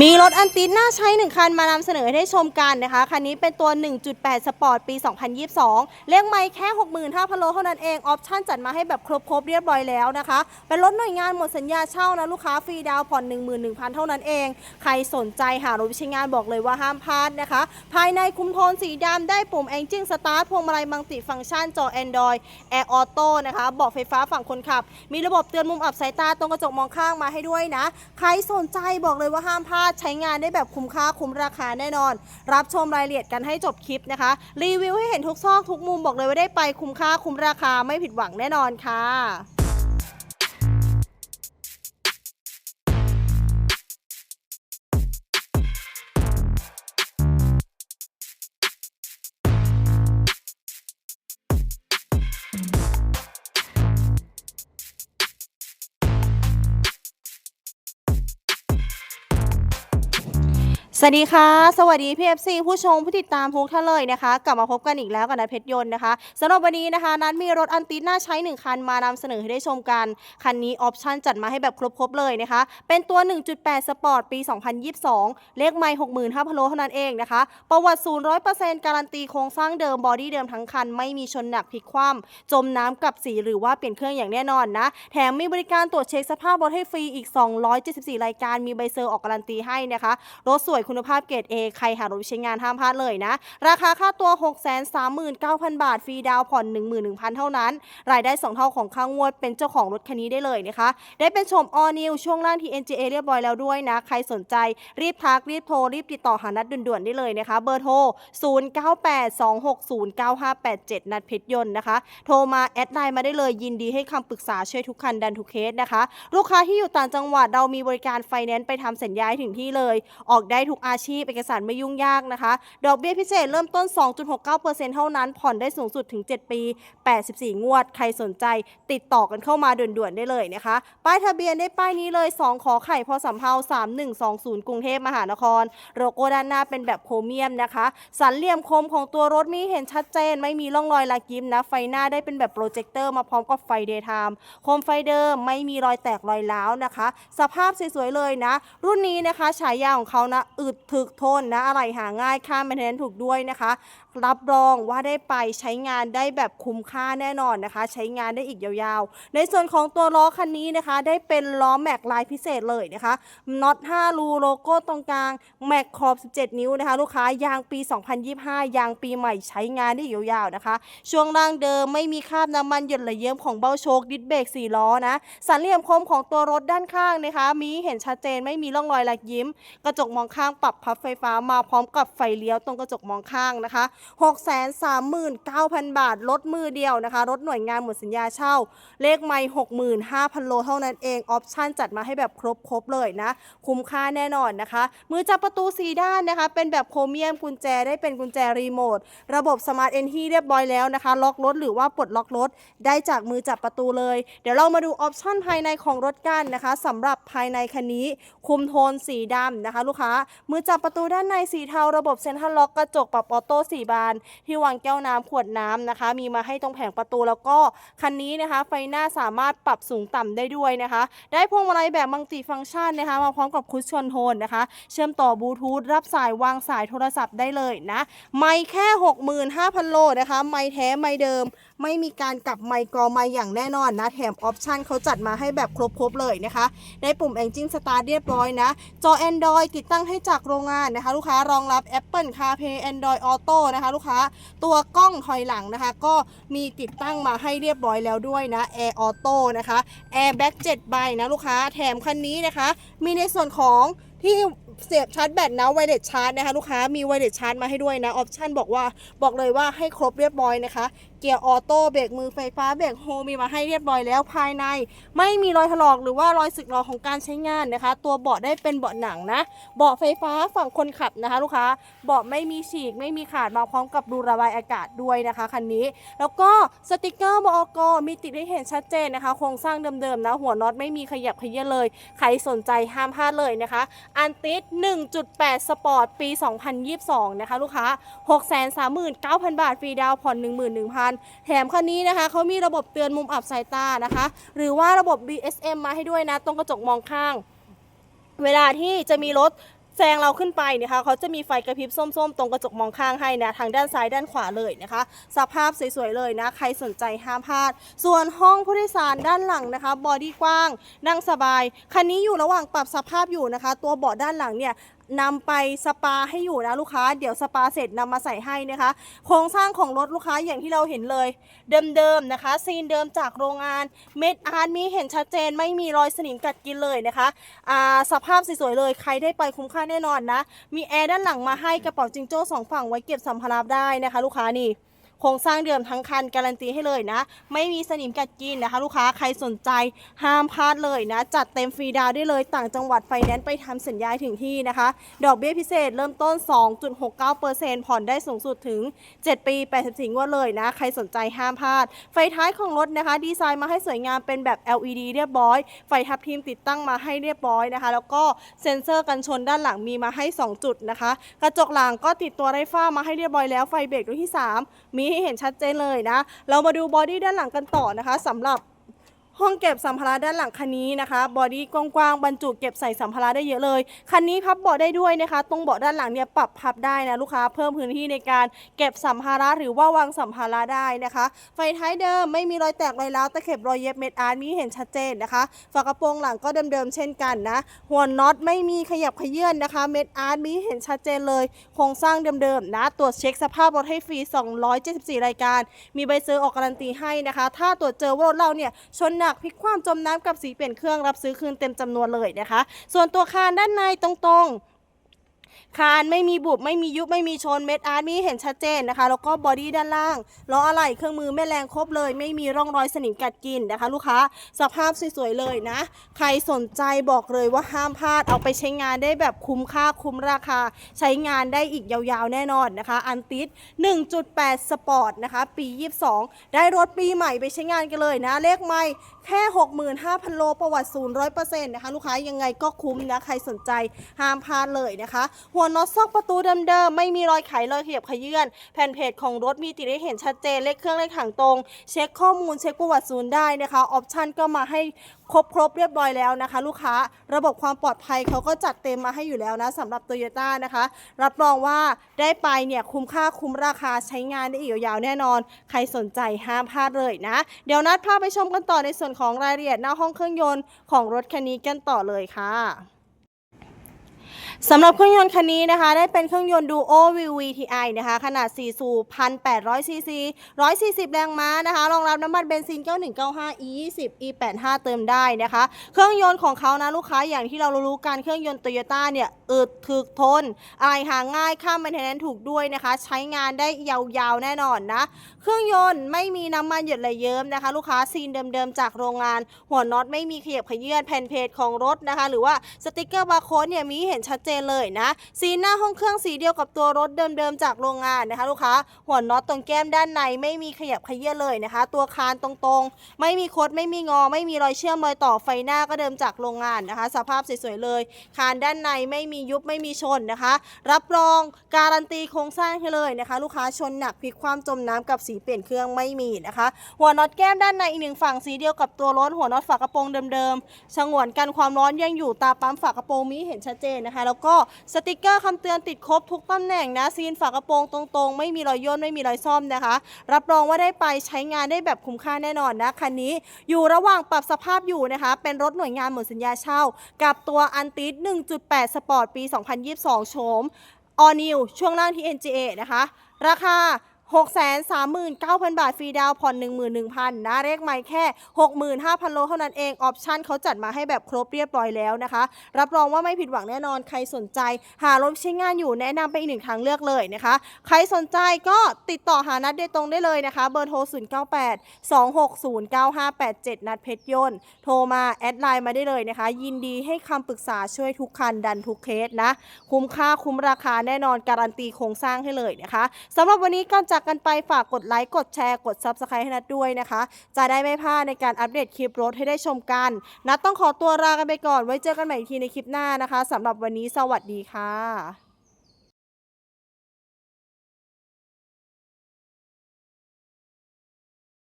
มีรถอันติดน่าใช้หนึ่งคันมานำเสนอให้ได้ชมกันนะคะ คันนี้เป็นตัว 1.8 สปอร์ตปี 2022 เลขไม่แค่ 65,000โลเท่านั้นเอง ออปชั่นจัดมาให้แบบครบๆ เรียบร้อยแล้วนะคะ เป็นรถหน่วยงานหมดสัญญาเช่านะ ลูกค้าฟรีดาวน์ผ่อน 11,000 เท่านั้นเอง ใครสนใจหารถไปใช้งานบอกเลยว่าห้ามพลาดนะคะ ภายในคุมโทนสีดำได้ปุ่ม Engine Start พวงมาลัยมัลติฟังก์ชันจอ Android Air Auto นะคะเบาะไฟฟ้าฝั่งคนขับ มีระบบเตือนมุมอับสายตาตรงกระจกมองข้างมาให้ด้วยนะ ใครสนใจบอกเลยว่าห้ามพลาดใช้งานได้แบบคุ้มค่าคุ้มราคาแน่นอน รับชมรายละเอียดกันให้จบคลิปนะคะ รีวิวให้เห็นทุกซอกทุกมุมบอกเลยว่าได้ไปคุ้มค่าคุ้มราคาไม่ผิดหวังแน่นอนค่ะ สวัสดีค่ะ สวัสดีพีเอฟซีผู้ชมผู้ติดตามทุกท่านเลยนะคะ กลับมาพบกันอีกแล้วกับนัทเพชรยนต์นะคะสำหรับวันนี้นะคะ นัทมีรถอันติดน่าใช้หนึ่งคันมานำเสนอให้ได้ชมกัน คันนี้ออปชั่นจัดมาให้แบบครบๆเลยนะคะ เป็นตัว 1.8 สปอร์ตปี 2022 เลขไม่65,000โลเท่านั้นเองนะคะ ประวัติศูนย์ร้อยเปอร์เซ็นต์การันตีโครงสร้างเดิมบอดี้เดิมทั้งคัน ไม่มีชนหนักพลิกคว่ำจมน้ำกับสีหรือว่าเปลี่ยนเครื่องอย่างแน่นอนนะแถมมีบริการตรวจเช็คสภาพรถให้ฟรีอีก 274 รายการมีใบเซอร์ออกการันตีให้นะคะรถสวยคุณภาพเกรด A ใครหารถใช้งานห้ามพลาดเลยนะ ราคาค่าตัว 639,000 บาท ฟรีดาวน์ผ่อน 11,000 เท่านั้น รายได้ 2 เท่าของค่างวด เป็นเจ้าของรถคันนี้ได้เลยนะคะ ได้เป็นชม all new ช่วงล่าง TNGA เรียบร้อยแล้วด้วยนะ ใครสนใจรีบทักรีบโทร รีบติดต่อหานัดด่วนๆได้เลยนะคะ เบอร์โทร 0982609587 นัดเพชรยนต์นะคะ โทรมาแอดไลน์มาได้เลยยินดีให้คำปรึกษาช่วยทุกคันดันทุกเคสนะคะ ลูกค้าที่อยู่ต่างจังหวัดเรามีบริการไฟแนนซ์ไปทำสัญญาให้ถึงที่เลย ออกได้ทุกอาชีพ เอกสารไม่ยุ่งยากนะคะ ดอกเบี้ยพิเศษเริ่มต้น 2.69%เท่านั้น ผ่อนได้สูงสุดถึง 7 ปี 84 งวด ใครสนใจติดต่อกันเข้ามาด่วนๆได้เลยนะคะ ป้ายทะเบียนได้ป้ายนี้เลย 2 ขอไข่พอสำเภา3120 กรุงเทพมหานคร โลโก้ด้านหน้าเป็นแบบโครเมียมนะคะ สันเหลี่ยมคมของตัวรถมีเห็นชัดเจน ไม่มีร่องรอยลากิมนะ ไฟหน้าได้เป็นแบบโปรเจคเตอร์มาพร้อมกับไฟเดย์ไทม์ โคมไฟเดิมไม่มีรอยแตกรอยร้าวนะคะ สภาพสวยๆเลยนะ รุ่นนี้นะคะฉายาของเขานะอึดถึกทนนะ อะไรหาง่ายค่าแมนเทนถูกด้วยนะคะ รับรองว่าได้ไปใช้งานได้แบบคุ้มค่าแน่นอนนะคะ ใช้งานได้อีกยาวๆ ในส่วนของตัวล้อคันนี้นะคะ ได้เป็นล้อแม็กลายพิเศษเลยนะคะน็อต5รูโลโก้ตรงกลางแม็กขอบ 17 นิ้วนะคะ ลูกค้ายางปี 2025 ยางปีใหม่ใช้งานได้อีกยาวๆนะคะ ช่วงล่างเดิมไม่มีคราบน้ำมันหยดไหลเยิ้มของเบ้าโชคดิสเบรก4ล้อนะสันเหลี่ยมคมของตัวรถด้านข้างนะคะ มีเห็นชัดเจนไม่มีร่องรอยหลักยิ้ม กระจกมองข้างปรับพับไฟฟ้ามาพร้อมกับไฟเลี้ยวตรงกระจกมองข้างนะคะ639,000 บาทรถมือเดียวนะคะรถหน่วยงานหมดสัญญาเช่า เลขไม่65,000 โลเท่านั้นเอง ออปชั่นจัดมาให้แบบครบๆเลยนะ คุ้มค่าแน่นอนนะคะ มือจับประตูสีด้านนะคะ เป็นแบบโครเมียมกุญแจได้เป็นกุญแจรีโมท ระบบสมาร์ทเอนที่เรียบร้อยแล้วนะคะ ล็อกรถหรือว่าปลดล็อกรถได้จากมือจับประตูเลย เดี๋ยวเรามาดูออปชั่นภายในของรถกันนะคะสำหรับภายในคันนี้ คุมโทนสีดำนะคะ ลูกค้า มือจับประตูด้านในสีเทา ระบบเซ็นทรัลล็อกกระจกปรับออโต้สีบาน ที่วางแก้วน้ำขวดน้ำนะคะ มีมาให้ตรงแผงประตูแล้วก็คันนี้นะคะ ไฟหน้าสามารถปรับสูงต่ำได้ด้วยนะคะ ได้พวงมาลัยแบบมัลติฟังก์ชันนะคะ มาพร้อมกับคุชชนโทนนะคะ เชื่อมต่อบลูทูธรับสายวางสายโทรศัพท์ได้เลยนะไม่แค่ 65,000 โลนะคะ ไม่แท้ไม่เดิม ไม่มีการกลับไมค์กรอไมค์อย่างแน่นอนนะ แถมออปชันเขาจัดมาให้แบบครบๆเลยนะคะ ได้ปุ่ม Engine Start เรียบร้อยนะ จอ Android ติดตั้งให้จากโรงงานนะคะ ลูกค้ารองรับ Apple CarPlay Android Auto นะคะลูกค้าตัวกล้องถอยหลังนะคะ ก็มีติดตั้งมาให้เรียบร้อยแล้วด้วยนะแอร์ออโต้นะคะแอร์แบ็กเจ็ดใบนะลูกค้าแถมคันนี้นะคะ มีในส่วนของที่เสียบชาร์จแบตนะไวเลสชาร์จนะคะลูกค้ามีไวเลสชาร์จมาให้ด้วยนะออปชันบอกว่าบอกเลยว่าให้ครบเรียบร้อยนะคะเกียร์ออโต้เบรกมือไฟฟ้าเบรกโฮมีมาให้เรียบร้อยแล้วภายใน ไม่มีรอยถลอกหรือว่ารอยสึกหรอของการใช้งานนะคะ ตัวเบาะได้เป็นเบาะหนังนะเบาะไฟฟ้าฝั่งคนขับนะคะ ลูกค้าเบาะไม่มีฉีก ไม่มีขาดมาพร้อมกับรูระบายอากาศด้วยนะคะคันนี้ แล้วก็สติกเกอร์บอกมีติดให้เห็นชัดเจนนะคะ โครงสร้างเดิมๆนะหัวน็อตไม่มีขยับเขยื้อนเลย ใครสนใจห้ามพลาดเลยนะคะ อันติส1.8 สปอร์ตปี 2022 นะคะ ลูกค้า 639,000 บาทฟรีดาวน์ผ่อน11,000แถมคันนี้นะคะเขามีระบบเตือนมุมอับสายตานะคะ หรือว่าระบบ BSM มาให้ด้วยนะ ตรงกระจกมองข้าง เวลาที่จะมีรถแซงเราขึ้นไปนะคะเขาจะมีไฟกระพริบส้มๆ ตรงกระจกมองข้างให้นะทางด้านซ้ายด้านขวาเลยนะคะ สภาพสวยๆเลยนะ ใครสนใจห้ามพลาด ส่วนห้องผู้โดยสารด้านหลังนะคะ บอดี้กว้าง นั่งสบาย คันนี้อยู่ระหว่างปรับสภาพอยู่นะคะ ตัวเบาะด้านหลังเนี่ย นำไปสปาให้อยู่นะลูกค้า เดี๋ยวสปาเสร็จนำมาใส่ให้นะคะ โครงสร้างของรถลูกค้าอย่างที่เราเห็นเลย เดิมๆนะคะ ซีนเดิมจากโรงงานเม็ดอาร์ตมีเห็นชัดเจนไม่มีรอยสนิมกัดกินเลยนะคะอ่าสภาพสวยๆเลยใครได้ไปคุ้มค่าแน่นอนนะ มีแอร์ด้านหลังมาให้กระเป๋าจิงโจ้สองฝั่งไว้เก็บสัมภาระได้นะคะ ลูกค้านี่ โครงสร้างเดิมทั้งคันการันตีให้เลยนะ ไม่มีสนิมกัดกินนะคะ ลูกค้าใครสนใจห้ามพลาดเลยนะ จัดเต็มฟรีดาวได้เลยต่างจังหวัดไฟแนนซ์ไปทำสัญญาถึงที่นะคะ ดอกเบี้ยพิเศษเริ่มต้น 2.69%ผ่อนได้สูงสุดถึง 7 ปี 84 งวดเลยนะ ใครสนใจห้ามพลาด ไฟท้ายของรถนะคะ ดีไซน์มาให้สวยงามเป็นแบบ LED เรียบร้อย ไฟทับทิมติดตั้งมาให้เรียบร้อยนะคะ แล้วก็เซ็นเซอร์กันชนด้านหลังมีมาให้ 2 จุดนะคะ กระจกหลังก็ติดตัวไรฟ้ามาให้เรียบร้อยแล้วไฟเบรกดวงที่ 3 มีให้เห็นชัดเจนเลยนะ เรามาดูบอดี้ด้านหลังกันต่อนะคะสำหรับ ห้องเก็บสัมภาระด้านหลังคันนี้นะคะบอดี้กว้างๆบรรจุเก็บใส่สัมภาระได้เยอะเลยคันนี้พับเบาะได้ด้วยนะคะ ตรงเบาะด้านหลังเนี่ยปรับพับได้นะลูกค้าเพิ่มพื้นที่ในการเก็บสัมภาระหรือว่าวางสัมภาระได้นะคะ ไฟท้ายเดิมไม่มีรอยแตกรอยร้าวตะเข็บรอยเย็บเม็ดอาร์ตมีเห็นชัดเจนนะคะฝากระโปรงหลังก็เดิมๆเช่นกันนะหัวน็อตไม่มีขยับขยื่นนะคะ เม็ดอาร์ตมีเห็นชัดเจนเลยโครงสร้างเดิมๆนะตรวจเช็คสภาพรถให้ฟรี 274 รายการ มีใบเซอร์ออกการันตีให้นะคะ ถ้าตรวจเจอว่ารถเราเนี่ยชนหนักพลิกคว่ำจมน้ำกับสีเปลี่ยนเครื่องรับซื้อคืนเต็มจำนวนเลยนะคะ ส่วนตัวคานด้านในตรงๆ คานไม่มีบุบไม่มียุบไม่มีชนเม็ดอาร์ตมีเห็นชัดเจนนะคะ แล้วก็บอดี้ด้านล่างล้ออะไหล่เครื่องมือแม่แรงครบเลย ไม่มีร่องรอยสนิมกัดกินนะคะ ลูกค้าสภาพสวยๆเลยนะ ใครสนใจบอกเลยว่าห้ามพลาดเอาไปใช้งานได้แบบคุ้มค่าคุ้มราคา ใช้งานได้อีกยาวๆแน่นอนนะคะ อันติส1.8 สปอร์ตนะคะ ปี 22 ได้รถปีใหม่ไปใช้งานกันเลยนะ เลขไม่แค่ 65,000 โลประวัติศูนย์ร้อยเปอร์เซ็นต์นะคะ ลูกค้ายังไงก็คุ้มนะ ใครสนใจห้ามพลาดเลยนะคะหัวน็อตซอกประตูเดิมๆ ไม่มีรอยไขรอยขยับขยื่นแผ่นเพจของรถมีติดให้เห็นชัดเจนเลขเครื่องเลขถังตรง เช็คข้อมูลเช็คประวัติศูนย์ได้นะคะออปชันก็มาให้ครบครบเรียบร้อยแล้วนะคะ ลูกค้าระบบความปลอดภัยเขาก็จัดเต็มมาให้อยู่แล้วนะสำหรับ t o y ยต้านะคะ รับรองว่าได้ไปเนี่ยคุ้มค่าคุ้มราคาใช้งานได้อีกยาวๆแน่นอน ใครสนใจห้ามพลาดเลยนะ เดี๋ยวนัดพาไปชมกันต่อในส่วนของรายละเอียดหน้าห้องเครื่องยนต์ของรถคันนี้กันต่อเลยค่ะ สำหรับเครื่องยนต์คันนี้นะคะ ได้เป็นเครื่องยนต์ Duo VVTi นะคะ ขนาด 4 สูบ 1,800 ซีซี 140 แรงม้านะคะ รองรับน้ำมันเบนซิน 9195 E20 E85 เติมได้นะคะ เครื่องยนต์ของเขานะลูกค้าอย่างที่เรารู้กัน เครื่องยนต์โตโยต้าเนี่ยอึดถึกทน อะไรหาง่ายค่ามันเทนแนนถูกด้วยนะคะ ใช้งานได้ยาวๆ แน่นอนนะ เครื่องยนต์ไม่มีน้ำมันหยดไหลเยิ้มนะคะ ลูกค้าซีนเดิมๆ จากโรงงาน หัวน็อตไม่มีขยับขยื่นแผ่นเพจของรถนะคะ หรือว่าสติกเกอร์บาร์โค้ดเนี่ยมีเห็นชัดเจนเลยนะซีหน้าห้องเครื่องสีเดียวกับตัวรถเดิมๆจากโรงงานนะคะลูกค้า หัวน็อตตรงแก้มด้านในไม่มีขยับขยื่นเลยนะคะ ตัวคานตรงๆ ไม่มีคดไม่มีงอ ไม่มีรอยเชื่อมรอยต่อไฟหน้าก็เดิมจากโรงงานนะคะ สภาพสวยๆเลย คานด้านในไม่มียุบไม่มีชนนะคะ รับรองการันตีโครงสร้างให้เลยนะคะ ลูกค้าชนหนักพลิกความจมน้ำกับสีเปลี่ยนเครื่องไม่มีนะคะ หัวน็อตแก้มด้านในอีกหนึ่งฝั่งสีเดียวกับตัวรถหัวน็อตฝากระโปรงเดิมๆฉงวนกันความร้อนยังอยู่ตาปั๊มฝากระโปรงมีเห็นชัดเจนนะคะแล้วก็สติกเกอร์คำเตือนติดครบทุกตำแหน่งนะซีนฝากระโปรงตรงๆ ไม่มีรอยย่นไม่มีรอยซ่อมนะคะ รับรองว่าได้ไปใช้งานได้แบบคุ้มค่าแน่นอนนะคันนี้อยู่ระหว่างปรับสภาพอยู่นะคะ เป็นรถหน่วยงานหมดสัญญาเช่า กับตัวอันติส1.8 สปอร์ตปี 2022 โฉมออนิวช่วงล่างที่ NGA นะคะ ราคา 639,000 บาท ฟรีดาวน์ผ่อน 11,000นะเลขไม่แค่ 65,000 โลเท่านั้นเอง ออปชั่นเขาจัดมาให้แบบครบเรียบร้อยแล้วนะคะ รับรองว่าไม่ผิดหวังแน่นอนใครสนใจ หารถใช้งานอยู่แนะนำไปอีกหนึ่งทางเลือกเลยนะคะ ใครสนใจก็ติดต่อหานัดโดยตรงได้เลยนะคะ เบอร์โทร 098 260 9587 นัดเพชรยนต์โทรมา แอดไลน์มาได้เลยนะคะ ยินดีให้คำปรึกษาช่วยทุกคันดันทุกเคสนะ คุ้มค่าคุ้มราคาแน่นอนการันตีโครงสร้างให้เลยนะคะสำหรับวันนี้ก่อนจากกันไปฝากกดไลค์กดแชร์กด Subscribe ให้นัดด้วยนะคะ จะได้ไม่พลาดในการอัปเดตคลิปรถให้ได้ชมกัน นัดต้องขอตัวลากันไปก่อนไว้เจอกันใหม่อีกทีในคลิปหน้านะคะสำหรับวันนี้สวัสดีค่ะ